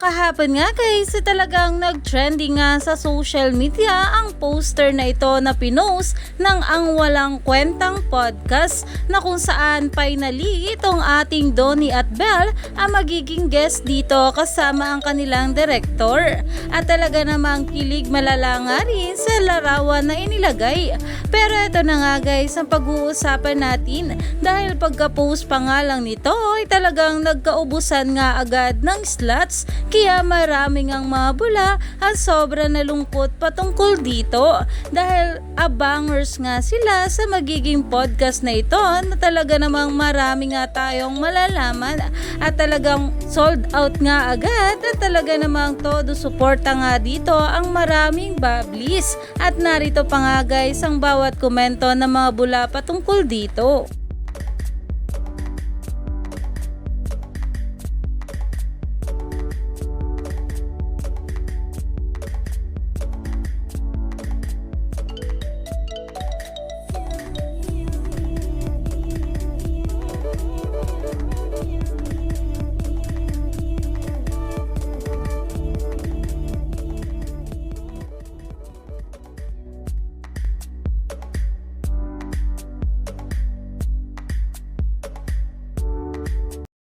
Kahapon nga guys, talagang nag-trending nga sa social media ang poster na ito na pinost ng Ang Walang Kwentang Podcast na kung saan finally itong ating Donnie at Belle ang magiging guest dito kasama ang kanilang director. At talaga namang kilig malala nga rin sa larawan na inilagay. Pero ito na nga guys ang pag-uusapan natin. Dahil pagka-post pa nga lang nito ay talagang nagkaubusan nga agad ng slots. Kaya maraming ang mga at sobra nalungkot patungkol dito. Dahil abangers nga sila sa magiging podcast na ito na talaga namang marami nga tayong malalaman. At talagang sold out nga agad at talaga namang todo suporta nga dito ang maraming bablis at narito pa nga guys ang bawat komento ng mga bula patungkol dito.